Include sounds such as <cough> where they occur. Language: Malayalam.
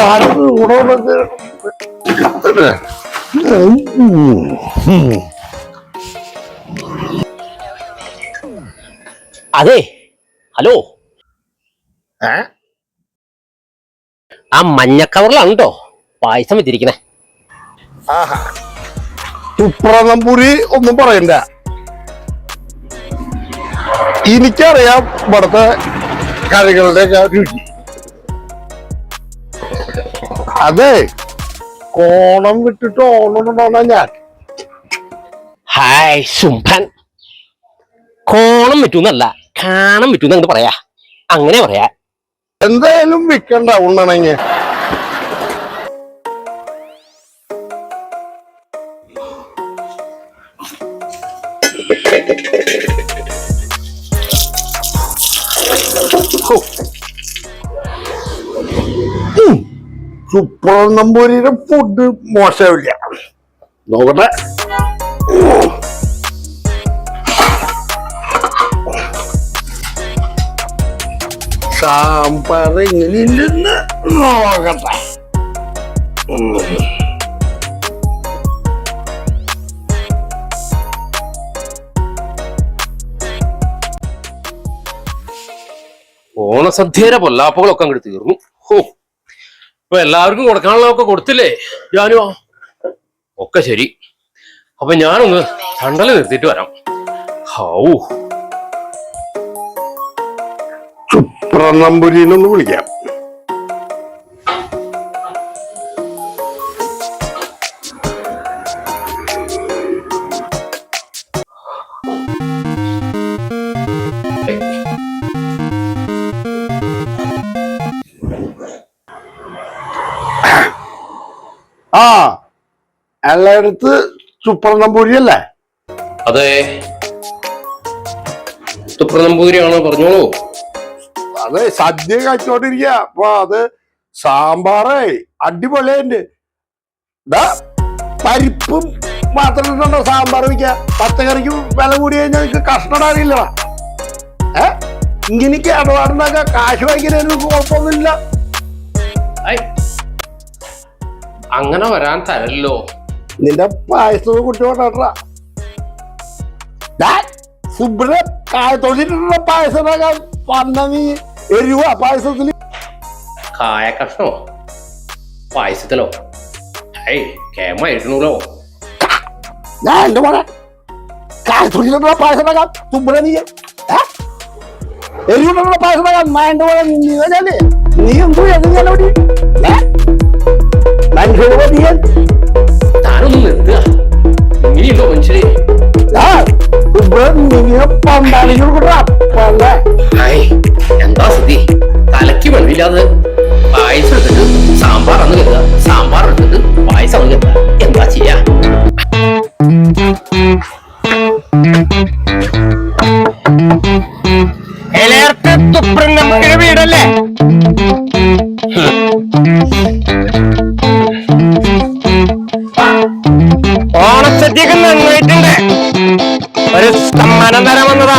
ആർക്ക് <laughs> ഗുണമുള്ളത് അതെ ഹലോ. ഏ? ആ മഞ്ഞക്കവറിലാണ് കേട്ടോ പായസം വെച്ചിരിക്കണേ. ആഹാ. സുപ്രനമ്പൂരി ഒന്നും പറയണ്ട. എനിക്കറിയാം ഇവിടുത്തെ കറികളുടെ രുചി. അതെ. കോണം വിട്ടിട്ട് ഓണമുണ്ടോന്നാ ഞാൻ? ഹായ് ശുംഭൻ. കോണം വിറ്റൂന്നല്ല കാണം വിറ്റൂന്ന് അങ്ങോട്ട് പറയാ. അങ്ങനെ പറയാ. എന്തായാലും വിൽക്കണ്ട ഉണ്ണണങ്ങ. സുപ്രനമ്പൂരിയുടെ ഫുഡ് മോശമില്ല. നോക്കട്ടെ. സാമ്പാർ എങ്ങനെയില്ലെന്ന് നോക്കട്ടെ. ഓണസദ്യയുടെ പൊല്ലാപ്പുകളൊക്കെ അങ്ങോട്ട് തീർന്നു. ഹോ. ഇപ്പൊ എല്ലാവർക്കും കൊടുക്കാനുള്ളതൊക്കെ കൊടുത്തില്ലേ? ഞാനോ? ഒക്കെ ശരി. അപ്പൊ ഞാനൊന്ന് ചണ്ടൽ നിർത്തിയിട്ട് വരാം. ഹൗ. സുപ്രനമ്പൂരിനൊന്ന് വിളിക്കാം. എല്ലായിടത്ത് സുപ്രനമ്പൂരി അല്ലേ? അതെ. തുപ്രനമ്പൂരിയാണോ പറഞ്ഞോളൂ. അതെ സദ്യ കഴിച്ചോണ്ടിരിക്ക. അപ്പൊ അത് സാമ്പാറേ അടിപൊളിയുണ്ട് പരിപ്പും മാത്രം ഇട്ടുണ്ടോ സാമ്പാർ വയ്ക്ക പച്ചക്കറിക്ക് വില കൂടി കഴിഞ്ഞാൽ നിനക്ക് കഷ്ടടാറില്ല ഏ? ഇങ്ങനെയൊക്കെ ഇടപാടുണ്ടാക്ക കാശ് വാങ്ങിക്കുന്നതിന് കുഴപ്പമൊന്നുമില്ല. അങ്ങനെ വരാൻ തരല്ലോ. നിന്റെ പായസവും കുട്ടി കൊണ്ടാ സുബ്ര കായത്തൊഴിലുള്ള പായസം ഉണ്ടാക്കാൻ വന്ന നീ എരിവ പായസത്തിൽ കായ കഷ്ണോ പായസത്തിലോ ഐ കേമായിരിക്കണല്ലോ ഞാൻ എന്റെ മോനെ കായത്തൊഴിലുള്ള പായസം ഉണ്ടാക്കാൻ സുബ്ര നീ ഏ? എരിവുള്ള പായസം ഉണ്ടാക്കാൻ ഞാൻ എന്റെ മോനെ നീ നീ നീ എന്തു എതിർക്കാനോടി മനുഷ്യരുടെ നീ താനൊന്ന് നിർത്തുക. ഇങ്ങനെയുണ്ടോ മനുഷ്യരെ? എന്താ സ്ഥിതി? തലക്ക് വെള്ളമില്ലാതെ బ్రహ్మానందరా